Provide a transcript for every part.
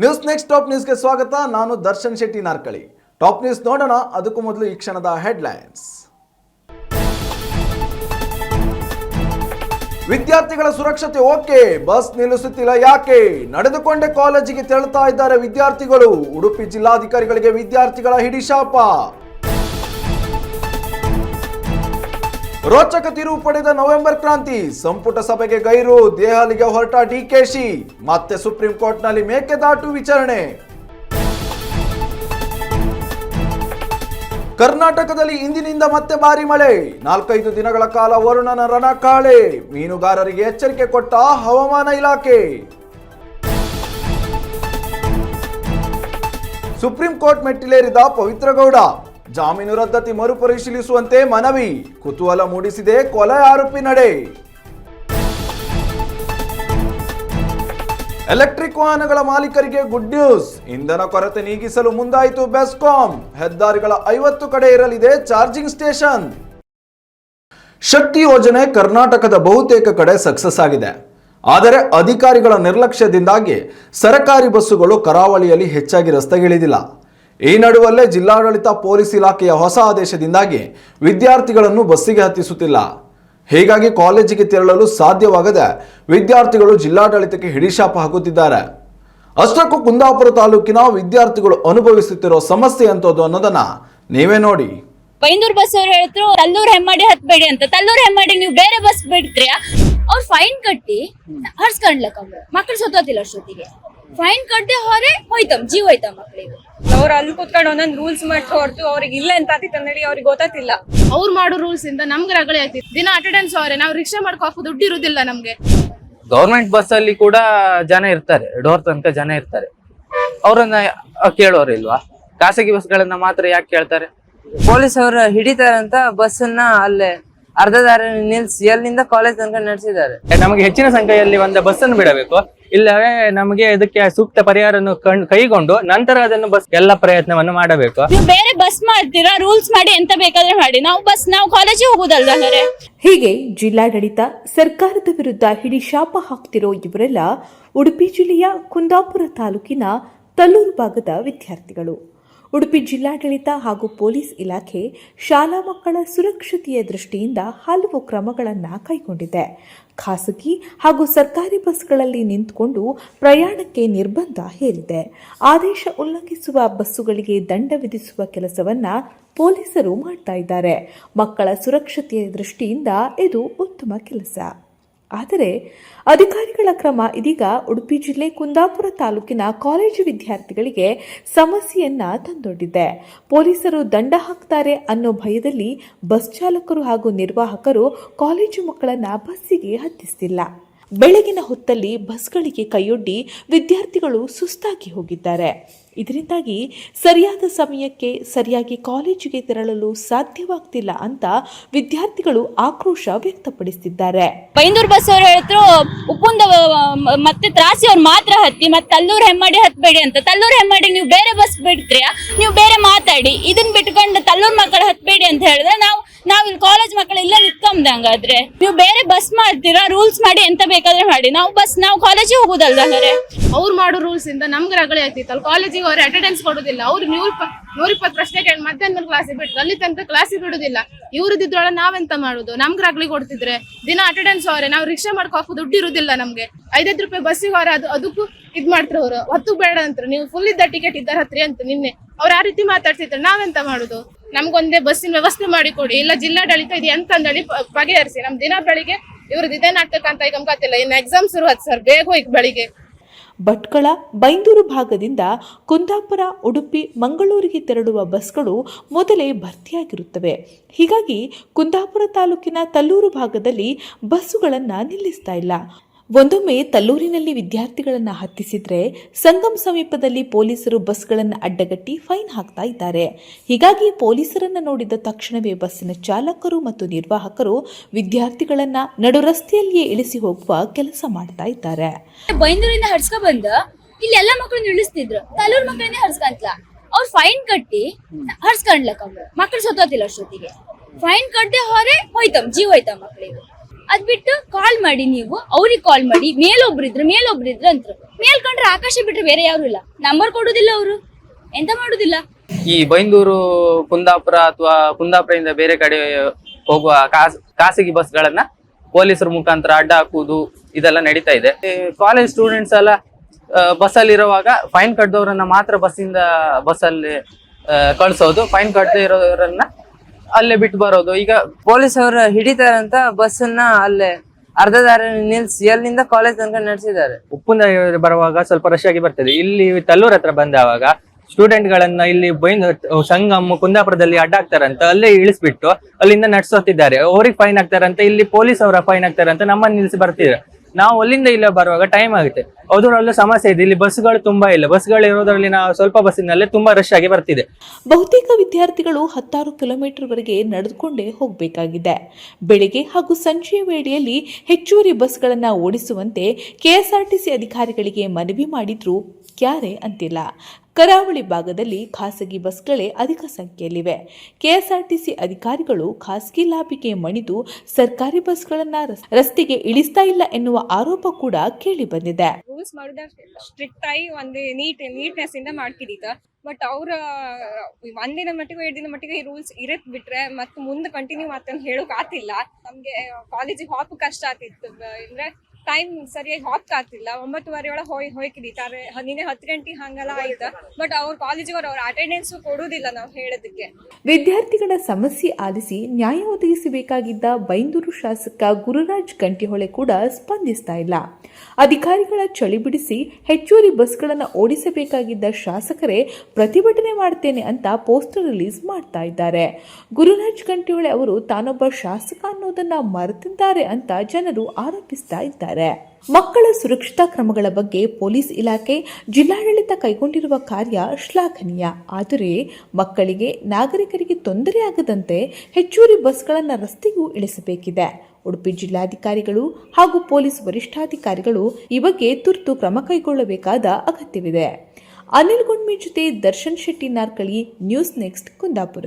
News next top ನ್ಯೂಸ್ಗೆ ಸ್ವಾಗತ. ನಾನು ದರ್ಶನ್ ಶೆಟ್ಟಿ ನಾರ್ಕಳಿ. ಟಾಪ್ ನ್ಯೂಸ್ ನೋಡೋಣ. ಅದಕ್ಕೂ ಮೊದಲು ಈ ಕ್ಷಣದ ಹೆಡ್ಲೈನ್ಸ್ ವಿದ್ಯಾರ್ಥಿಗಳ ಸುರಕ್ಷತೆ ಓಕೆ. ಬಸ್ ನಿಲ್ಲಿಸುತ್ತಿಲ್ಲ ಯಾಕೆ? ನಡೆದುಕೊಂಡೇ ಕಾಲೇಜಿಗೆ ತೆರಳುತ್ತಾ ಇದ್ದಾರೆ ವಿದ್ಯಾರ್ಥಿಗಳು. ಉಡುಪಿ ಜಿಲ್ಲಾಧಿಕಾರಿಗಳಿಗೆ ವಿದ್ಯಾರ್ಥಿಗಳ ಹಿಡಿಶಾಪ. ರೋಚಕ ತಿರುವು ಪಡೆದ ನವೆಂಬರ್ ಕ್ರಾಂತಿ, ಸಂಪುಟ ಸಭೆಗೆ ಗೈರು ದೆಹಲಿಗೆ ಹೊರಟ ಡಿಕೆಶಿ ಮತ್ತೆ ಸುಪ್ರೀಂ ಕೋರ್ಟ್ನಲ್ಲಿ ಮೇಕೆದಾಟು ವಿಚಾರಣೆ. ಕರ್ನಾಟಕದಲ್ಲಿ ಇಂದಿನಿಂದ ಮತ್ತೆ ಭಾರಿ ಮಳೆ. ನಾಲ್ಕೈದು ದಿನಗಳ ಕಾಲ ವರುಣನ ರಣಕಾಳೆ ಮೀನುಗಾರರಿಗೆ ಎಚ್ಚರಿಕೆ ಕೊಟ್ಟ ಹವಾಮಾನ ಇಲಾಖೆ. ಸುಪ್ರೀಂ ಕೋರ್ಟ್ ಮೆಟ್ಟಿಲೇರಿದ ಪವಿತ್ರ ಗೌಡ ಜಾಮೀನು ರದ್ದತಿ ಮರುಪರಿಶೀಲಿಸುವಂತೆ ಮನವಿ. ಕುತೂಹಲ ಮೂಡಿಸಿದೆ ಕೊಲೆ ಆರೋಪಿ ನಡೆ. ಎಲೆಕ್ಟ್ರಿಕ್ ವಾಹನಗಳ ಮಾಲೀಕರಿಗೆ ಗುಡ್ ನ್ಯೂಸ್. ಇಂಧನ ಕೊರತೆ ನೀಗಿಸಲು ಮುಂದಾಯಿತು ಬೆಸ್ಕಾಂ. ಹೆದ್ದಾರಿಗಳ ಐವತ್ತು ಕಡೆ ಇರಲಿದೆ ಚಾರ್ಜಿಂಗ್ ಸ್ಟೇಷನ್. ಶಕ್ತಿ ಯೋಜನೆ ಕರ್ನಾಟಕದ ಬಹುತೇಕ ಕಡೆ ಸಕ್ಸಸ್ ಆಗಿದೆ. ಆದರೆ ಅಧಿಕಾರಿಗಳ ನಿರ್ಲಕ್ಷ್ಯದಿಂದಾಗಿ ಸರಕಾರಿ ಬಸ್ಸುಗಳು ಕರಾವಳಿಯಲ್ಲಿ ಹೆಚ್ಚಾಗಿ ರಸ್ತೆಗಿಳಿದಿಲ್ಲ. ಈ ನಡುವಲ್ಲೇ ಜಿಲ್ಲಾಡಳಿತ ಪೊಲೀಸ್ ಇಲಾಖೆಯ ಹೊಸ ಆದೇಶದಿಂದಾಗಿ ವಿದ್ಯಾರ್ಥಿಗಳನ್ನು ಬಸ್ಸಿಗೆ ಹತ್ತಿಸುತ್ತಿಲ್ಲ. ಹೀಗಾಗಿ ಕಾಲೇಜಿಗೆ ತೆರಳಲು ಸಾಧ್ಯವಾಗದೆ ವಿದ್ಯಾರ್ಥಿಗಳು ಜಿಲ್ಲಾಡಳಿತಕ್ಕೆ ಹಿಡಿಶಾಪ ಹಾಕುತ್ತಿದ್ದಾರೆ. ಅಷ್ಟಕ್ಕೂ ಕುಂದಾಪುರ ತಾಲೂಕಿನ ವಿದ್ಯಾರ್ಥಿಗಳು ಅನುಭವಿಸುತ್ತಿರೋ ಸಮಸ್ಯೆ ಅಂತದ್ದು ಅನ್ನೋದನ್ನ ನೀವೇ ನೋಡಿ. ಬೈಂದೂರ್ ಬಸ್ ಅವರು ಹೇಳಿದ್ರು, ತಲ್ಲೂರ್ ಹೆಮ್ಮಾಡಿ ಹತ್ಬೇಡಿ ಅಂತ. ತಲ್ಲೂರ್ ಹೆಮ್ಮಾಡಿ ನೀವು ಬೇರೆ ಬಸ್ ಬಿಡ್ತೀರಾ ಅವ್ರು ಫೈನ್ ಕಟ್ಟಿ, ಹರ್ಸ್ಕೊಂಡ್ಲಕ್ಕ ಮಕ್ಕಳು ಸೊತ್ತೋತಿಲ್ಲ ಅಷ್ಟೊತ್ತಿಗೆ. ಫೈನ್ ಕಟ್ಟಿ ಹೋದ್ರೆ ಹೋಯ್ತಮ್ ಜೀವ ಹೋಯ್ತಮ್ ಮಕ್ಳಿಗೆ. ಅವ್ರು ಅಲ್ಲಿ ಕುತ್ಕೊಂಡು ಒಂದೊಂದು ರೂಲ್ಸ್ ಮಾಡ್ಕೊ ಹೊರತು ಅವ್ರಿಗೆ ಇಲ್ಲ ಅಂತ ಆತಿತ್ತು ಅಂದೇಳಿ ಅವ್ರಿಗೆ ಗೊತ್ತಾತಿಲ್ಲ ಅವ್ರು ಮಾಡೋ ರೂಲ್ಸ್ ಇಂದ ನಮ್ಗೆ ರಗಳೆ ಆಗ್ತಿತ್ತು. ದಿನ ಅಟೆಂಡೆನ್ಸ್ ಅವರೇ ನಾವು ರಿಕ್ಷಾ ಮಾಡ್ಕೊ ಹಾಕೋ ದುಡ್ಡು ಇರುದಿಲ್ಲ ನಮ್ಗೆ. ಗೌರ್ಮೆಂಟ್ ಬಸ್ ಅಲ್ಲಿ ಕೂಡ ಜನ ಇರ್ತಾರೆ ಡೋರ್ ತನಕ ಜನ ಇರ್ತಾರೆ. ಅವರನ್ನ ಕೇಳೋರಿಲ್ವಾ ಖಾಸಗಿ ಬಸ್ಗಳನ್ನ ಮಾತ್ರ ಯಾಕೆ ಕೇಳ್ತಾರೆ? ಪೊಲೀಸ್ ಅವರು ಹಿಡಿತಾರಂತ ಬಸ್ಸನ್ನ ಅಲ್ಲೇ ಅರ್ಧ ದಾರಿ ನಿಲ್ಸಿ ಅಲ್ಲಿಂದ ಕಾಲೇಜ್ ತನಕ ನಡೆಸಿದ್ದಾರೆ. ನಮಗೆ ಹೆಚ್ಚಿನ ಸಂಖ್ಯೆಯಲ್ಲಿ ಒಂದು ಬಸ್ ಅನ್ನು ಬಿಡಬೇಕು. ಇಲ್ಲವೇ ನಮಗೆ ಇದಕ್ಕೆ ಸೂಕ್ತ ಪರಿಹಾರವನ್ನು ಕಣ್- ಕೈಗೊಂಡು ನಂತರ ಅದನ್ನು ಬಸ್ ಎಲ್ಲ ಪ್ರಯತ್ನವನ್ನು ಮಾಡಬೇಕು. ನೀವು ಬೇರೆ ಬಸ್ ಮಾಡ್ತೀರಾ ರೂಲ್ಸ್ ಮಾಡಿ ಎಂತ ಬೇಕಾದ್ರೆ ಮಾಡಿ. ನಾವು ಬಸ್ ನಾವು ಕಾಲೇಜಿಗೆ ಹೋಗುದಲ್ವಾ ಹೀಗೆ ಜಿಲ್ಲಾಡಳಿತ ಸರ್ಕಾರದ ವಿರುದ್ಧ ಹಿಡಿ ಶಾಪ ಹಾಕ್ತಿರೋ ಇವರೆಲ್ಲ ಉಡುಪಿ ಜಿಲ್ಲೆಯ ಕುಂದಾಪುರ ತಾಲೂಕಿನ ತಲ್ಲೂರು ಭಾಗದ ವಿದ್ಯಾರ್ಥಿಗಳು. ಉಡುಪಿ ಜಿಲ್ಲಾಡಳಿತ ಹಾಗೂ ಪೊಲೀಸ್ ಇಲಾಖೆ ಶಾಲಾ ಮಕ್ಕಳ ಸುರಕ್ಷತೆಯ ದೃಷ್ಟಿಯಿಂದ ಹಲವು ಕ್ರಮಗಳನ್ನು ಕೈಗೊಂಡಿದೆ. ಖಾಸಗಿ ಹಾಗೂ ಸರ್ಕಾರಿ ಬಸ್ಗಳಲ್ಲಿ ನಿಂತುಕೊಂಡು ಪ್ರಯಾಣಕ್ಕೆ ನಿರ್ಬಂಧ ಹೇರಿದೆ. ಆದೇಶ ಉಲ್ಲಂಘಿಸುವ ಬಸ್ಸುಗಳಿಗೆ ದಂಡ ವಿಧಿಸುವ ಕೆಲಸವನ್ನ ಪೊಲೀಸರು ಮಾಡ್ತಾ ಇದ್ದಾರೆ. ಮಕ್ಕಳ ಸುರಕ್ಷತೆಯ ದೃಷ್ಟಿಯಿಂದ ಇದು ಉತ್ತಮ ಕೆಲಸ. ಆದರೆ ಅಧಿಕಾರಿಗಳ ಕ್ರಮ ಇದೀಗ ಉಡುಪಿ ಜಿಲ್ಲೆ ಕುಂದಾಪುರ ತಾಲೂಕಿನ ಕಾಲೇಜು ವಿದ್ಯಾರ್ಥಿಗಳಿಗೆ ಸಮಸ್ಯೆಯನ್ನ ತಂದೊಡ್ಡಿದೆ. ಪೊಲೀಸರು ದಂಡ ಹಾಕ್ತಾರೆ ಅನ್ನೋ ಭಯದಲ್ಲಿ ಬಸ್ ಚಾಲಕರು ಹಾಗೂ ನಿರ್ವಾಹಕರು ಕಾಲೇಜು ಮಕ್ಕಳನ್ನ ಬಸ್ಸಿಗೆ ಹತ್ತಿಸ್ತಿಲ್ಲ. ಬೆಳಗಿನ ಹೊತ್ತಲ್ಲಿ ಬಸ್ಗಳಿಗೆ ಕೈಯೊಡ್ಡಿ ವಿದ್ಯಾರ್ಥಿಗಳು ಸುಸ್ತಾಗಿ ಹೋಗಿದ್ದಾರೆ. ಇದರಿಂದಾಗಿ ಸರಿಯಾದ ಸಮಯಕ್ಕೆ ಸರಿಯಾಗಿ ಕಾಲೇಜಿಗೆ ತೆರಳಲು ಸಾಧ್ಯವಾಗ್ತಿಲ್ಲ ಅಂತ ವಿದ್ಯಾರ್ಥಿಗಳು ಆಕ್ರೋಶ ವ್ಯಕ್ತಪಡಿಸಿದ್ದಾರೆ. ಬೈಂದೂರ್ ಬಸ್ ಅವರು ಹೇಳಿದ್ರು ಉಪ್ಪುಂದ ಮತ್ತೆ ತ್ರಾಸಿ ಅವ್ರು ಮಾತ್ರ ಹತ್ತಿ, ಮತ್ತೆ ತಲ್ಲೂರು ಹೆಮ್ಮಾಡಿ ಹತ್ಬೇಡಿ ಅಂತ. ತಲ್ಲೂರು ಹೆಮ್ಮಾಡಿ ನೀವು ಬೇರೆ ಬಸ್ ಬಿಡ್ತೀರಾ? ನೀವು ಬೇರೆ ಮಾತಾಡಿ. ಇದನ್ನ ಬಿಟ್ಕೊಂಡು ತಲ್ಲೂರು ಮಕ್ಕಳು ಹತ್ಬೇಡಿ ಅಂತ ಹೇಳಿದ್ರೆ ನಾವು ನಾವ್ ಇಲ್ಲಿ ಕಾಲೇಜ್ ಮಕ್ಕಳು ಇಲ್ಲೇ ನಿತ್ಕೊಂಡ್ ಹಂಗಾದ್ರೆ. ನೀವು ಬೇರೆ ಬಸ್ ಮಾಡ್ತೀರಾ? ರೂಲ್ಸ್ ಮಾಡಿ ಎಂತ ಬೇಕಾದ್ರೆ ಮಾಡಿ. ನಾವು ಬಸ್ ನಾವು ಕಾಲೇಜಿಗೆ ಹೋಗುದಲ್ಲ ಅವ್ರು ಮಾಡೋ ರೂಲ್ಸ್ ಇಂದ ನಮ್ಗೆ ರಗಳೆ ಅಲ್ಲಿ ಕಾಲೇಜಿಗೆ ಅವ್ರು ಅಟೆಂಡೆನ್ಸ್ ಕೊಡುದಿಲ್ಲ. ಅವ್ರು ನೂರ ನೂರಿಪ್ಪತ್ತು ಪ್ರಶ್ನೆ ಕೇಳಿ ಮಧ್ಯಾಹ್ನ ಕ್ಲಾಸ್ ಬಿಟ್ಟು ಅಲ್ಲಿ ತನಕ ಕ್ಲಾಸಿಗೆ ಬಿಡುದಿಲ್ಲ. ನಾವ್ ನಾವೆಂತ ಮಾಡುದು? ನಮ್ಗೆ ರಗಳಿ ಕೊಡ್ತಿದ್ರೆ ದಿನ ಅಟೆಂಡೆನ್ಸ್ ಅವರೇ. ನಾವು ರಿಕ್ಷಾ ಮಾಡ್ಕೊ ದುಡ್ಡು ಇರುದಿಲ್ಲ ನಮ್ಗೆ. ಐದೈದು ರೂಪಾಯಿ ಬಸ್ಸಿಗೆ ಅವ್ರ ಅದು, ಅದಕ್ಕೂ ಇದ್ ಮಾಡ್ತಾರೆ ಅವರು. ಹೊತ್ತು ಬೇಡ ಅಂತ ನೀವು ಫುಲ್ ಇದ್ದ ಟಿಕೆಟ್ ಇದ್ದಾರೆ ಹತ್ರಿ ಅಂತ ನಿನ್ನೆ. ಅವ್ರು ಆ ರೀತಿ ಮಾತಾಡ್ತಿದ್ರೆ. ನಾವೆಂತ ಮಾಡುದು? ನಮ್ಗೊಂದೇ ಬಸ್ಸಿನ ವ್ಯವಸ್ಥೆ ಮಾಡಿ ಕೊಡಿ. ಇಲ್ಲ ಜಿಲ್ಲಾಡಳಿತ ಇದು ಎಂತ ಅಂದಳಿ ಪ- ಬಗೆಹರಿಸಿ. ನಮ್ ದಿನ ಬೆಳಿಗ್ಗೆ ಇವ್ರದ್ದು ಇದೇ ನಾಟಕ ಅಂತ ಈಗ ಗೊತ್ತಿಲ್ಲ. ಇನ್ನು ಎಕ್ಸಾಮ್ ಶುರು ಆಯ್ತು ಸರ್ ಬೇಗ ಹೋಗಿ ಬೆಳಿಗ್ಗೆ. ಭಟ್ಕಳ, ಬೈಂದೂರು ಭಾಗದಿಂದ ಕುಂದಾಪುರ, ಉಡುಪಿ, ಮಂಗಳೂರಿಗೆ ತೆರಳುವ ಬಸ್ಗಳು ಮೊದಲೇ ಭರ್ತಿಯಾಗಿರುತ್ತವೆ. ಹೀಗಾಗಿ ಕುಂದಾಪುರ ತಾಲೂಕಿನ ತಲ್ಲೂರು ಭಾಗದಲ್ಲಿ ಬಸ್ಸುಗಳನ್ನು ನಿಲ್ಲಿಸ್ತಾ ಇಲ್ಲ. ಒಂದೊಮ್ಮೆ ತಲ್ಲೂರಿನಲ್ಲಿ ವಿದ್ಯಾರ್ಥಿಗಳನ್ನು ಹತ್ತಿಸಿದ್ರೆ ಸಂಗಮ್ ಸಮೀಪದಲ್ಲಿ ಪೊಲೀಸರು ಬಸ್ಗಳನ್ನು ಅಡ್ಡಗಟ್ಟಿ ಫೈನ್ ಹಾಕ್ತಾ ಇದ್ದಾರೆ. ಹೀಗಾಗಿ ಪೊಲೀಸರನ್ನು ನೋಡಿದ ತಕ್ಷಣವೇ ಬಸ್ಸಿನ ಚಾಲಕರು ಮತ್ತು ನಿರ್ವಾಹಕರು ವಿದ್ಯಾರ್ಥಿಗಳನ್ನ ನಡು ರಸ್ತೆಯಲ್ಲಿಯೇ ಇಳಿಸಿ ಹೋಗುವ ಕೆಲಸ ಮಾಡ್ತಾ ಇದ್ದಾರೆ. ಬೈಂದೂರಿಂದ ಹರ್ಸ್ಕೊ ಬಂದ, ಇಲ್ಲಿ ಎಲ್ಲ ಮಕ್ಕಳು ಇಳಿಸ್ತಿದ್ರು. ತಲ್ಲೂರ್ ಮಕ್ಕಳನ್ನೇ ಹರ್ಸ್ಕಂತ್ಲ ಅವ್ರು ಫೈನ್ ಕಟ್ಟಿ ಹರ್ಸ್ಕೊಂಡ್ಲಕ್ಕ ಮಕ್ಳು ಸತ್ತೋತಿಲ್ಲ ಅಷ್ಟೊತ್ತಿಗೆ. ಫೈನ್ ಕಟ್ಟಿ ಹೊರೆ ಹೋಯ್ತಮ್ ಜೀವ ಹೋಯ್ತಮ್ ಮಕ್ಳಿಗೆ. ಅದ್ ಬಿಟ್ಟು ಕಾಲ್ ಮಾಡಿ ನೀವು, ಅವ್ರಿಗೆ ಕಾಲ್ ಮಾಡಿ, ಮೇಲೊಬ್ರು ಇದ್ರು ಮೇಲೊಬ್ರು ಇದ್ರು ಅಂತ ಮೇಲ್ಕೊಂಡ್ರೆ ಆಕಾಶ ಬಿಟ್ರೆ ಬೇರೆ ಯಾರು ಇಲ್ಲ. ನಂಬರ್ ಕೊಡುದಿಲ್ಲ ಅವರು. ಎಂತ ಮಾಡುದಿಲ್ಲ? ಈ ಬೈಂದೂರು, ಕುಂದಾಪುರ ಅಥವಾ ಕುಂದಾಪುರದಿಂದ ಬೇರೆ ಕಡೆ ಹೋಗುವ ಖಾಸ್ ಖಾಸಗಿ ಬಸ್ಗಳನ್ನ ಪೊಲೀಸರ ಮುಖಾಂತರ ಅಡ್ಡ ಹಾಕುವುದು ಇದೆಲ್ಲ ನಡೀತಾ ಇದೆ. ಕಾಲೇಜ್ ಸ್ಟೂಡೆಂಟ್ಸ್ ಎಲ್ಲ ಬಸ್ ಅಲ್ಲಿ ಇರುವಾಗ ಫೈನ್ ಕಟ್ಟದವರನ್ನ ಮಾತ್ರ ಬಸ್ಸಿಂದ, ಬಸ್ಸಲ್ಲಿ ಕಳಿಸೋದು. ಫೈನ್ ಕಟ್ಟದೇ ಇರೋರನ್ನ ಅಲ್ಲೇ ಬಿಟ್ಟು ಬರೋದು. ಈಗ ಪೊಲೀಸ್ ಅವರು ಹಿಡಿತಾರಂತ ಬಸ್ಸನ್ನ ಅಲ್ಲೇ ಅರ್ಧ ದಾರಿ ನಿಲ್ಸಿ ಅಲ್ಲಿಂದ ಕಾಲೇಜ್ ತನಕ ನಡೆಸಿದ್ದಾರೆ. ಉಪ್ಪುಂದ ಬರುವಾಗ ಸ್ವಲ್ಪ ರಶ್ ಆಗಿ ಬರ್ತದೆ. ಇಲ್ಲಿ ತಲ್ಲೂರ್ ಹತ್ರ ಬಂದಾವಾಗ ಸ್ಟೂಡೆಂಟ್ ಗಳನ್ನ ಇಲ್ಲಿ ಬೈಂದ ಸಂಗಮ್, ಕುಂದಾಪುರದಲ್ಲಿ ಅಡ್ಡ ಅಲ್ಲೇ ಇಳಿಸ್ಬಿಟ್ಟು ಅಲ್ಲಿಂದ ನಡ್ಸೋತಿದ್ದಾರೆ ಅವ್ರಿಗೆ ಫೈನ್ ಆಗ್ತಾರಂತ, ಇಲ್ಲಿ ಪೊಲೀಸ್ ಅವರ ಫೈನ್ ಆಗ್ತಾರಂತ ನಮ್ಮನ್ನ ನಿಲ್ಸಿ ಬರ್ತಿದ್ರು ನಾವು ಅಲ್ಲಿಂದ ಇಲ್ಲ ಬರುವಾಗ ಟೈಮ್ ಆಗುತ್ತೆ. ಅದರಲ್ಲೂ ಸಮಸ್ಯೆ ಇದೆ. ಇಲ್ಲಿ ಬಸ್ಗಳು ತುಂಬಾ ಇಲ್ಲ. ಬಸ್ಗಳು ಇರೋದ್ರಲ್ಲಿ ನಾವು ಸ್ವಲ್ಪ ಬಸ್ಸಿನಲ್ಲೇ ತುಂಬಾ ರಶ್ ಆಗಿ ಬರ್ತಿದೆ. ಬಹುತೇಕ ವಿದ್ಯಾರ್ಥಿಗಳು ಹತ್ತಾರು ಕಿಲೋಮೀಟರ್ವರೆಗೆ ನಡೆದುಕೊಂಡೇ ಹೋಗಬೇಕಾಗಿದೆ. ಬೆಳಿಗ್ಗೆ ಹಾಗೂ ಸಂಜೆಯ ವೇಳೆಯಲ್ಲಿ ಹೆಚ್ಚುವರಿ ಬಸ್ಗಳನ್ನು ಓಡಿಸುವಂತೆ ಕೆಎಸ್ಆರ್ಟಿಸಿ ಅಧಿಕಾರಿಗಳಿಗೆ ಮನವಿ ಮಾಡಿದ್ರು ಕ್ಯಾರೆ ಅಂತಿಲ್ಲ. ಕರಾವಳಿ ಭಾಗದಲ್ಲಿ ಖಾಸಗಿ ಬಸ್ಗಳೇ ಅಧಿಕ ಸಂಖ್ಯೆಯಲ್ಲಿವೆ. ಕೆಎಸ್ಆರ್ಟಿಸಿ ಅಧಿಕಾರಿಗಳು ಖಾಸಗಿ ಲಾಭಿಗೆ ಮಣಿದು ಸರ್ಕಾರಿ ಬಸ್ಗಳನ್ನ ರಸ್ತೆಗೆ ಇಳಿಸ್ತಾ ಇಲ್ಲ ಎನ್ನುವ ಆರೋಪ ಕೂಡ ರೂಲ್ಸ್ ಮಾಡುದ ಸ್ಟ್ರಿಕ್ಟ್ ಆಗಿ ಒಂದು ನೀಟ್ ನೀಟ್ನೆಸ್ ಇಂದ ಬಟ್ ಅವ್ರ, ಒಂದಿನ ಮಟ್ಟಿಗೆ, ಎರಡು ದಿನ ಮಟ್ಟಿಗೆ ಈ ರೂಲ್ಸ್ ಇರತ್ ಬಿಟ್ರೆ ಮತ್ತೆ ಮುಂದೆ ಕಂಟಿನ್ಯೂ ಮಾಡ್ತಾನೆ ಹೇಳೋಕ್ ಆತಿಲ್ಲ ನಮ್ಗೆ ಕಾಲೇಜಿಗೆ ಹೋಗೋ ಕಷ್ಟ ಆತಿತ್ತು ಅಂದ್ರೆ ಟೈಮ್ ಸರಿಯಾಗಿ ಹಾಪ್ ಆಗ್ತಿಲ್ಲ. ಒಂಬತ್ತುವರೆ ಒಳಗೆ ಹೋಯ್ ಹೋಯ್ಕಿದೀತಾರೆ ನಿನ್ನೆ ಹತ್ತು ಗಂಟೆ ಹಂಗೆಲ್ಲ ಆಯ್ತು? ಬಟ್ ಅವ್ರ ಕಾಲೇಜಿಗೆ ಅವ್ರ ಅಟೆಂಡೆನ್ಸ್ ಕೊಡುದಿಲ್ಲ ನಾವು ಹೇಳೋದಕ್ಕೆ. ವಿದ್ಯಾರ್ಥಿಗಳ ಸಮಸ್ಯೆ ಆಲಿಸಿ ನ್ಯಾಯ ಒದಗಿಸಬೇಕಾಗಿದ್ದ ಬೈಂದೂರು ಶಾಸಕ ಗುರುರಾಜ್ ಗಂಟಿಹೊಳೆ ಕೂಡ ಸ್ಪಂದಿಸ್ತಾ ಇಲ್ಲ. ಅಧಿಕಾರಿಗಳ ಚಳಿ ಬಿಡಿಸಿ ಹೆಚ್ಚುವರಿ ಬಸ್ಗಳನ್ನು ಓಡಿಸಬೇಕಾಗಿದ್ದ ಶಾಸಕರೇ ಪ್ರತಿಭಟನೆ ಮಾಡ್ತೇನೆ ಅಂತ ಪೋಸ್ಟರ್ ರಿಲೀಸ್ ಮಾಡ್ತಾ ಇದ್ದಾರೆ. ಗುರುರಾಜ್ ಗಂಟಿಹೊಳೆ ಅವರು ತಾನೊಬ್ಬ ಶಾಸಕ ಅನ್ನೋದನ್ನ ಮರೆತಿದ್ದಾರೆ ಅಂತ ಜನರು ಆರೋಪಿಸ್ತಾ ಮಕ್ಕಳ ಸುರಕ್ಷತಾ ಕ್ರಮಗಳ ಬಗ್ಗೆ ಪೊಲೀಸ್ ಇಲಾಖೆ ಜಿಲ್ಲಾಡಳಿತ ಕೈಗೊಂಡಿರುವ ಕಾರ್ಯ ಶ್ಲಾಘನೀಯ. ಆದರೆ ಮಕ್ಕಳಿಗೆ ನಾಗರಿಕರಿಗೆ ತೊಂದರೆಯಾಗದಂತೆ ಹೆಚ್ಚುವರಿ ಬಸ್ಗಳನ್ನು ರಸ್ತೆಗೂ ಇಳಿಸಬೇಕಿದೆ. ಉಡುಪಿ ಜಿಲ್ಲಾಧಿಕಾರಿಗಳು ಹಾಗೂ ಪೊಲೀಸ್ ವರಿಷ್ಠಾಧಿಕಾರಿಗಳು ಈ ಬಗ್ಗೆ ತುರ್ತು ಕ್ರಮ ಕೈಗೊಳ್ಳಬೇಕಾದ ಅಗತ್ಯವಿದೆ. ಅನಿಲ್ ಗುಂಡ್ಮಿ ಜೊತೆ ದರ್ಶನ್ ಶೆಟ್ಟಿ ನಾರ್ಕಳಿ, ನ್ಯೂಸ್ ನೆಕ್ಸ್ಟ್ ಕುಂದಾಪುರ.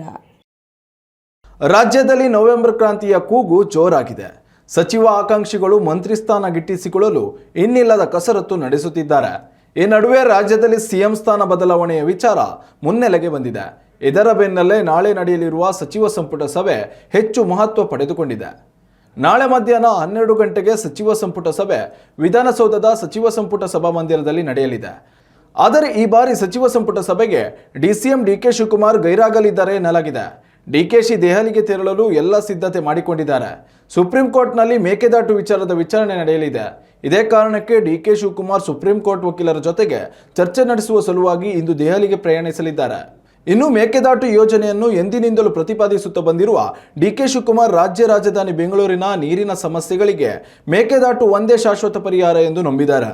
ರಾಜ್ಯದಲ್ಲಿ ನವೆಂಬರ್ ಕ್ರಾಂತಿಯ ಕೂಗು ಜೋರಾಗಿದೆ. ಸಚಿವ ಆಕಾಂಕ್ಷಿಗಳು ಮಂತ್ರಿ ಸ್ಥಾನ ಗಿಟ್ಟಿಸಿಕೊಳ್ಳಲು ಇನ್ನಿಲ್ಲದ ಕಸರತ್ತು ನಡೆಸುತ್ತಿದ್ದಾರೆ. ಈ ನಡುವೆ ರಾಜ್ಯದಲ್ಲಿ ಸಿಎಂ ಸ್ಥಾನ ಬದಲಾವಣೆಯ ವಿಚಾರ ಮುನ್ನೆಲೆಗೆ ಬಂದಿದೆ. ಇದರ ಬೆನ್ನಲ್ಲೇ ನಾಳೆ ನಡೆಯಲಿರುವ ಸಚಿವ ಸಂಪುಟ ಸಭೆ ಹೆಚ್ಚು ಮಹತ್ವ ಪಡೆದುಕೊಂಡಿದೆ. ನಾಳೆ ಮಧ್ಯಾಹ್ನ ಹನ್ನೆರಡು ಗಂಟೆಗೆ ಸಚಿವ ಸಂಪುಟ ಸಭೆ ವಿಧಾನಸೌಧದ ಸಚಿವ ಸಂಪುಟ ಸಭಾ ಮಂದಿರದಲ್ಲಿ ನಡೆಯಲಿದೆ. ಆದರೆ ಈ ಬಾರಿ ಸಚಿವ ಸಂಪುಟ ಸಭೆಗೆ ಡಿಸಿಎಂ ಡಿಕೆ ಶಿವಕುಮಾರ್ ಗೈರಾಗಲಿದ್ದಾರೆ ಎನ್ನಲಾಗಿದೆ. ಡಿಕೆಶಿ ದೆಹಲಿಗೆ ತೆರಳಲು ಎಲ್ಲ ಸಿದ್ಧತೆ ಮಾಡಿಕೊಂಡಿದ್ದಾರೆ. ಸುಪ್ರೀಂ ಕೋರ್ಟ್ನಲ್ಲಿ ಮೇಕೆದಾಟು ವಿಚಾರದ ವಿಚಾರಣೆ ನಡೆಯಲಿದೆ. ಇದೇ ಕಾರಣಕ್ಕೆ ಡಿಕೆ ಶಿವಕುಮಾರ್ ಸುಪ್ರೀಂ ಕೋರ್ಟ್ ವಕೀಲರ ಜೊತೆಗೆ ಚರ್ಚೆ ನಡೆಸುವ ಸಲುವಾಗಿ ಇಂದು ದೆಹಲಿಗೆ ಪ್ರಯಾಣಿಸಲಿದ್ದಾರೆ. ಇನ್ನು ಮೇಕೆದಾಟು ಯೋಜನೆಯನ್ನು ಎಂದಿನಿಂದಲೂ ಪ್ರತಿಪಾದಿಸುತ್ತಾ ಬಂದಿರುವ ಡಿಕೆ ಶಿವಕುಮಾರ್ ರಾಜ್ಯ ರಾಜಧಾನಿ ಬೆಂಗಳೂರಿನ ನೀರಿನ ಸಮಸ್ಯೆಗಳಿಗೆ ಮೇಕೆದಾಟು ಒಂದೇ ಶಾಶ್ವತ ಪರಿಹಾರ ಎಂದು ನಂಬಿದ್ದಾರೆ.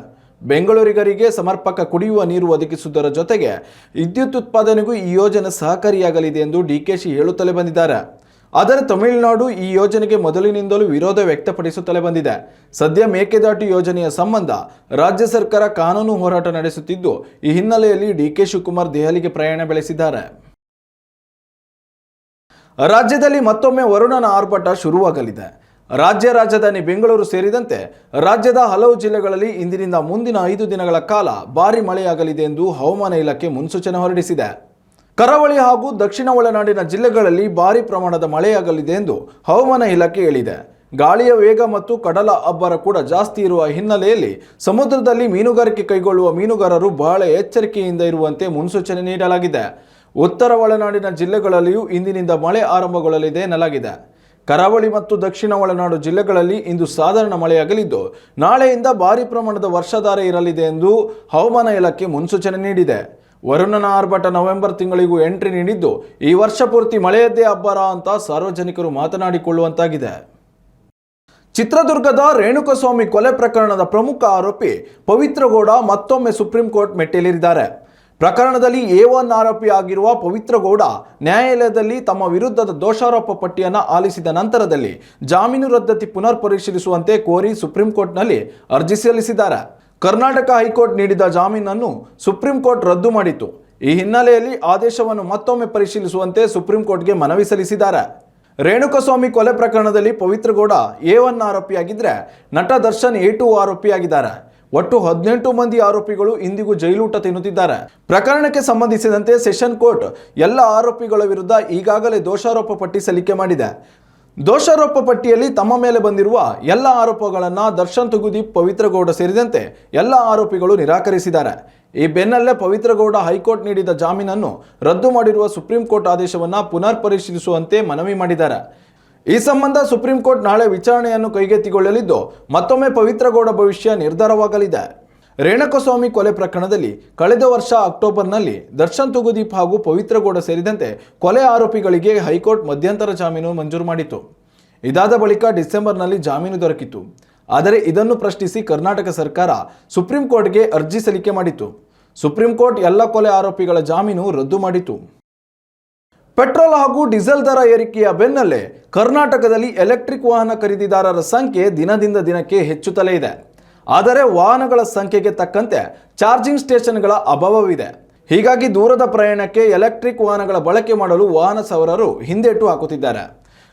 ಬೆಂಗಳೂರಿಗರಿಗೆ ಸಮರ್ಪಕ ಕುಡಿಯುವ ನೀರು ಒದಗಿಸುವುದರ ಜೊತೆಗೆ ವಿದ್ಯುತ್ ಉತ್ಪಾದನೆಗೂ ಈ ಯೋಜನೆ ಸಹಕಾರಿಯಾಗಲಿದೆ ಎಂದು ಡಿಕೆಶಿ ಹೇಳುತ್ತಲೇ ಬಂದಿದ್ದಾರೆ. ಆದರೆ ತಮಿಳುನಾಡು ಈ ಯೋಜನೆಗೆ ಮೊದಲಿನಿಂದಲೂ ವಿರೋಧ ವ್ಯಕ್ತಪಡಿಸುತ್ತಲೇ ಬಂದಿದೆ. ಸದ್ಯ ಮೇಕೆದಾಟು ಯೋಜನೆಯ ಸಂಬಂಧ ರಾಜ್ಯ ಸರ್ಕಾರ ಕಾನೂನು ಹೋರಾಟ ನಡೆಸುತ್ತಿದ್ದು, ಈ ಹಿನ್ನೆಲೆಯಲ್ಲಿ ಡಿಕೆ ಶಿವಕುಮಾರ್ ದೆಹಲಿಗೆ ಪ್ರಯಾಣ ಬೆಳೆಸಿದ್ದಾರೆ. ರಾಜ್ಯದಲ್ಲಿ ಮತ್ತೊಮ್ಮೆ ವರುಣನ ಆರ್ಭಟ ಶುರುವಾಗಲಿದೆ. ರಾಜ್ಯ ರಾಜಧಾನಿ ಬೆಂಗಳೂರು ಸೇರಿದಂತೆ ರಾಜ್ಯದ ಹಲವು ಜಿಲ್ಲೆಗಳಲ್ಲಿ ಇಂದಿನಿಂದ ಮುಂದಿನ ಐದು ದಿನಗಳ ಕಾಲ ಭಾರಿ ಮಳೆಯಾಗಲಿದೆ ಎಂದು ಹವಾಮಾನ ಇಲಾಖೆ ಮುನ್ಸೂಚನೆ ಹೊರಡಿಸಿದೆ. ಕರಾವಳಿ ಹಾಗೂ ದಕ್ಷಿಣ ಒಳನಾಡಿನ ಜಿಲ್ಲೆಗಳಲ್ಲಿ ಭಾರಿ ಪ್ರಮಾಣದ ಮಳೆಯಾಗಲಿದೆ ಎಂದು ಹವಾಮಾನ ಇಲಾಖೆ ಹೇಳಿದೆ. ಗಾಳಿಯ ವೇಗ ಮತ್ತು ಕಡಲ ಅಬ್ಬರ ಕೂಡ ಜಾಸ್ತಿ ಇರುವ ಹಿನ್ನೆಲೆಯಲ್ಲಿ ಸಮುದ್ರದಲ್ಲಿ ಮೀನುಗಾರಿಕೆ ಕೈಗೊಳ್ಳುವ ಮೀನುಗಾರರು ಬಹಳ ಎಚ್ಚರಿಕೆಯಿಂದ ಇರುವಂತೆ ಮುನ್ಸೂಚನೆ ನೀಡಲಾಗಿದೆ. ಉತ್ತರ ಒಳನಾಡಿನ ಜಿಲ್ಲೆಗಳಲ್ಲಿಯೂ ಇಂದಿನಿಂದ ಮಳೆ ಆರಂಭಗೊಳ್ಳಲಿದೆ ಎನ್ನಲಾಗಿದೆ. ಕರಾವಳಿ ಮತ್ತು ದಕ್ಷಿಣ ಒಳನಾಡು ಜಿಲ್ಲೆಗಳಲ್ಲಿ ಇಂದು ಸಾಧಾರಣ ಮಳೆಯಾಗಲಿದ್ದು, ನಾಳೆಯಿಂದ ಭಾರಿ ಪ್ರಮಾಣದ ವರ್ಷಧಾರೆ ಇರಲಿದೆ ಎಂದು ಹವಾಮಾನ ಇಲಾಖೆ ಮುನ್ಸೂಚನೆ ನೀಡಿದೆ. ವರುಣನ ಆರ್ಭಟ ನವೆಂಬರ್ ತಿಂಗಳಿಗೂ ಎಂಟ್ರಿ ನೀಡಿದ್ದು, ಈ ವರ್ಷ ಪೂರ್ತಿ ಮಳೆಯದ್ದೇ ಅಬ್ಬರ ಅಂತ ಸಾರ್ವಜನಿಕರು ಮಾತನಾಡಿಕೊಳ್ಳುವಂತಾಗಿದೆ. ಚಿತ್ರದುರ್ಗದ ರೇಣುಕಸ್ವಾಮಿ ಕೊಲೆ ಪ್ರಕರಣದ ಪ್ರಮುಖ ಆರೋಪಿ ಪವಿತ್ರಗೌಡ ಮತ್ತೊಮ್ಮೆ ಸುಪ್ರೀಂ ಕೋರ್ಟ್ ಮೆಟ್ಟಿಲೇರಿದ್ದಾರೆ. ಪ್ರಕರಣದಲ್ಲಿ ಎ ಒನ್ ಆರೋಪಿ ಆಗಿರುವ ಪವಿತ್ರಗೌಡ ನ್ಯಾಯಾಲಯದಲ್ಲಿ ತಮ್ಮ ವಿರುದ್ಧದ ದೋಷಾರೋಪ ಪಟ್ಟಿಯನ್ನು ಆಲಿಸಿದ ನಂತರದಲ್ಲಿ ಜಾಮೀನು ರದ್ದತಿ ಪುನರ್ ಪರಿಶೀಲಿಸುವಂತೆ ಕೋರಿ ಸುಪ್ರೀಂ ಕೋರ್ಟ್ನಲ್ಲಿ ಅರ್ಜಿ ಸಲ್ಲಿಸಿದ್ದಾರೆ. ಕರ್ನಾಟಕ ಹೈಕೋರ್ಟ್ ನೀಡಿದ ಜಾಮೀನನ್ನು ಸುಪ್ರೀಂ ಕೋರ್ಟ್ ರದ್ದು ಮಾಡಿತು ಈ ಹಿನ್ನೆಲೆಯಲ್ಲಿ ಆದೇಶವನ್ನು ಮತ್ತೊಮ್ಮೆ ಪರಿಶೀಲಿಸುವಂತೆ ಸುಪ್ರೀಂ ಕೋರ್ಟ್ಗೆ ಮನವಿ ಸಲ್ಲಿಸಿದ್ದಾರೆ. ರೇಣುಕಸ್ವಾಮಿ ಕೊಲೆ ಪ್ರಕರಣದಲ್ಲಿ ಪವಿತ್ರಗೌಡ ಎ ಒನ್ ಆರೋಪಿಯಾಗಿದ್ದರೆ ನಟ ದರ್ಶನ್ ಎ ಟು ಆರೋಪಿಯಾಗಿದ್ದಾರೆ. ಒಟ್ಟು ಹದಿನೆಂಟು ಮಂದಿ ಆರೋಪಿಗಳು ಇಂದಿಗೂ ಜೈಲೂಟ ತಿನ್ನುತ್ತಿದ್ದಾರೆ. ಪ್ರಕರಣಕ್ಕೆ ಸಂಬಂಧಿಸಿದಂತೆ ಸೆಷನ್ ಕೋರ್ಟ್ ಎಲ್ಲ ಆರೋಪಿಗಳ ವಿರುದ್ಧ ಈಗಾಗಲೇ ದೋಷಾರೋಪ ಪಟ್ಟಿ ಸಲ್ಲಿಕೆ ಮಾಡಿದೆ. ದೋಷಾರೋಪ ಪಟ್ಟಿಯಲ್ಲಿ ತಮ್ಮ ಮೇಲೆ ಬಂದಿರುವ ಎಲ್ಲ ಆರೋಪಗಳನ್ನು ದರ್ಶನ್ ತುಗುದೀಪ್ ಪವಿತ್ರಗೌಡ ಸೇರಿದಂತೆ ಎಲ್ಲ ಆರೋಪಿಗಳು ನಿರಾಕರಿಸಿದ್ದಾರೆ. ಈ ಬೆನ್ನಲ್ಲೇ ಪವಿತ್ರಗೌಡ ಹೈಕೋರ್ಟ್ ನೀಡಿದ ಜಾಮೀನನ್ನು ರದ್ದು ಮಾಡಿರುವ ಸುಪ್ರೀಂ ಕೋರ್ಟ್ ಆದೇಶವನ್ನು ಪುನರ್ ಪರಿಶೀಲಿಸುವಂತೆ ಮನವಿ ಮಾಡಿದ್ದಾರೆ. ಈ ಸಂಬಂಧ ಸುಪ್ರೀಂ ಕೋರ್ಟ್ ನಾಳೆ ವಿಚಾರಣೆಯನ್ನು ಕೈಗೆತ್ತಿಕೊಳ್ಳಲಿದ್ದು, ಮತ್ತೊಮ್ಮೆ ಪವಿತ್ರಗೌಡ ಭವಿಷ್ಯ ನಿರ್ಧಾರವಾಗಲಿದೆ. ರೇಣಕಸ್ವಾಮಿ ಕೊಲೆ ಪ್ರಕರಣದಲ್ಲಿ ಕಳೆದ ವರ್ಷ ಅಕ್ಟೋಬರ್ನಲ್ಲಿ ದರ್ಶನ್ ತುಗುದೀಪ್ ಹಾಗೂ ಪವಿತ್ರಗೌಡ ಸೇರಿದಂತೆ ಕೊಲೆ ಆರೋಪಿಗಳಿಗೆ ಹೈಕೋರ್ಟ್ ಮಧ್ಯಂತರ ಜಾಮೀನು ಮಂಜೂರು ಮಾಡಿತ್ತು. ಇದಾದ ಬಳಿಕ ಡಿಸೆಂಬರ್ನಲ್ಲಿ ಜಾಮೀನು ದೊರಕಿತ್ತು. ಆದರೆ ಇದನ್ನು ಪ್ರಶ್ನಿಸಿ ಕರ್ನಾಟಕ ಸರ್ಕಾರ ಸುಪ್ರೀಂ ಕೋರ್ಟ್ಗೆ ಅರ್ಜಿ ಸಲ್ಲಿಕೆ ಮಾಡಿತ್ತು. ಸುಪ್ರೀಂ ಕೋರ್ಟ್ ಎಲ್ಲ ಕೊಲೆ ಆರೋಪಿಗಳ ಜಾಮೀನು ರದ್ದು ಮಾಡಿತು ಪೆಟ್ರೋಲ್ ಹಾಗೂ ಡೀಸೆಲ್ ದರ ಏರಿಕೆಯ ಬೆನ್ನಲ್ಲೇ ಕರ್ನಾಟಕದಲ್ಲಿ ಎಲೆಕ್ಟ್ರಿಕ್ ವಾಹನ ಖರೀದಿದಾರರ ಸಂಖ್ಯೆ ದಿನದಿಂದ ದಿನಕ್ಕೆ ಹೆಚ್ಚುತ್ತಲೇ ಇದೆ. ಆದರೆ ವಾಹನಗಳ ಸಂಖ್ಯೆಗೆ ತಕ್ಕಂತೆ ಚಾರ್ಜಿಂಗ್ ಸ್ಟೇಷನ್ಗಳ ಅಭಾವವಿದೆ. ಹೀಗಾಗಿ ದೂರದ ಪ್ರಯಾಣಕ್ಕೆ ಎಲೆಕ್ಟ್ರಿಕ್ ವಾಹನಗಳ ಬಳಕೆ ಮಾಡಲು ವಾಹನ ಸವಾರರು ಹಿಂದೇಟು ಹಾಕುತ್ತಿದ್ದಾರೆ.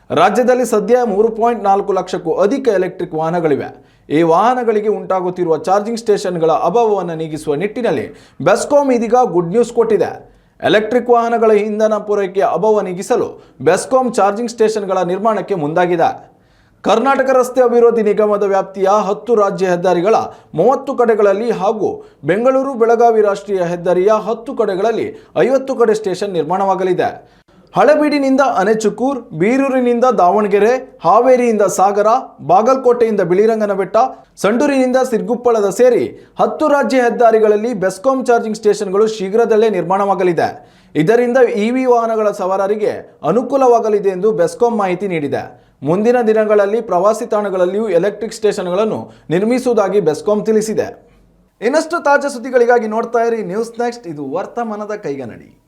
ರಾಜ್ಯದಲ್ಲಿ ಸದ್ಯ ಮೂರು ಪಾಯಿಂಟ್ ನಾಲ್ಕು ಲಕ್ಷಕ್ಕೂ ಅಧಿಕ ಎಲೆಕ್ಟ್ರಿಕ್ ವಾಹನಗಳಿವೆ. ಈ ವಾಹನಗಳಿಗೆ ಉಂಟಾಗುತ್ತಿರುವ ಚಾರ್ಜಿಂಗ್ ಸ್ಟೇಷನ್ಗಳ ಅಭಾವವನ್ನು ನೀಗಿಸುವ ನಿಟ್ಟಿನಲ್ಲಿ ಬೆಸ್ಕಾಂ ಇದೀಗ ಗುಡ್ ನ್ಯೂಸ್ ಕೊಟ್ಟಿದೆ. ಎಲೆಕ್ಟ್ರಿಕ್ ವಾಹನಗಳ ಇಂಧನ ಪೂರೈಕೆ ಅಭಾವ ನೀಗಿಸಲು ಬೆಸ್ಕಾಂ ಚಾರ್ಜಿಂಗ್ ಸ್ಟೇಷನ್ಗಳ ನಿರ್ಮಾಣಕ್ಕೆ ಮುಂದಾಗಿದೆ. ಕರ್ನಾಟಕ ರಸ್ತೆ ಅಭಿವೃದ್ಧಿ ನಿಗಮದ ವ್ಯಾಪ್ತಿಯ ಹತ್ತು ರಾಜ್ಯ ಹೆದ್ದಾರಿಗಳ ಮೂವತ್ತು ಕಡೆಗಳಲ್ಲಿ ಹಾಗೂ ಬೆಂಗಳೂರು, ಬೆಳಗಾವಿ ರಾಷ್ಟ್ರೀಯ ಹೆದ್ದಾರಿಯ ಹತ್ತು ಕಡೆಗಳಲ್ಲಿ ಐವತ್ತು ಕಡೆ ಸ್ಟೇಷನ್ ನಿರ್ಮಾಣವಾಗಲಿದೆ. ಹಳೆಬೀಡಿನಿಂದ ಅನೆಚುಕೂರ್ ಬೀರೂರಿನಿಂದ ದಾವಣಗೆರೆ, ಹಾವೇರಿಯಿಂದ ಸಾಗರ, ಬಾಗಲಕೋಟೆಯಿಂದ ಬಿಳಿರಂಗನಬೆಟ್ಟ, ಸಂಡೂರಿನಿಂದ ಸಿರ್ಗುಪ್ಪಳದ ಸೇರಿ ಹತ್ತು ರಾಜ್ಯ ಹೆದ್ದಾರಿಗಳಲ್ಲಿ ಬೆಸ್ಕಾಂ ಚಾರ್ಜಿಂಗ್ ಸ್ಟೇಷನ್ಗಳು ಶೀಘ್ರದಲ್ಲೇ ನಿರ್ಮಾಣವಾಗಲಿದೆ. ಇದರಿಂದ ಇವಿ ವಾಹನಗಳ ಸವಾರರಿಗೆ ಅನುಕೂಲವಾಗಲಿದೆ ಎಂದು ಬೆಸ್ಕಾಂ ಮಾಹಿತಿ ನೀಡಿದೆ. ಮುಂದಿನ ದಿನಗಳಲ್ಲಿ ಪ್ರವಾಸಿ ತಾಣಗಳಲ್ಲಿಯೂ ಎಲೆಕ್ಟ್ರಿಕ್ ಸ್ಟೇಷನ್ಗಳನ್ನು ನಿರ್ಮಿಸುವುದಾಗಿ ಬೆಸ್ಕಾಂ ತಿಳಿಸಿದೆ. ಇನ್ನಷ್ಟು ತಾಜಾ ಸುದ್ದಿಗಳಿಗಾಗಿ ನೋಡ್ತಾ ಇರಿ. News next. ಇದು ವರ್ತಮಾನದ ಕೈಗನ್ನಡಿ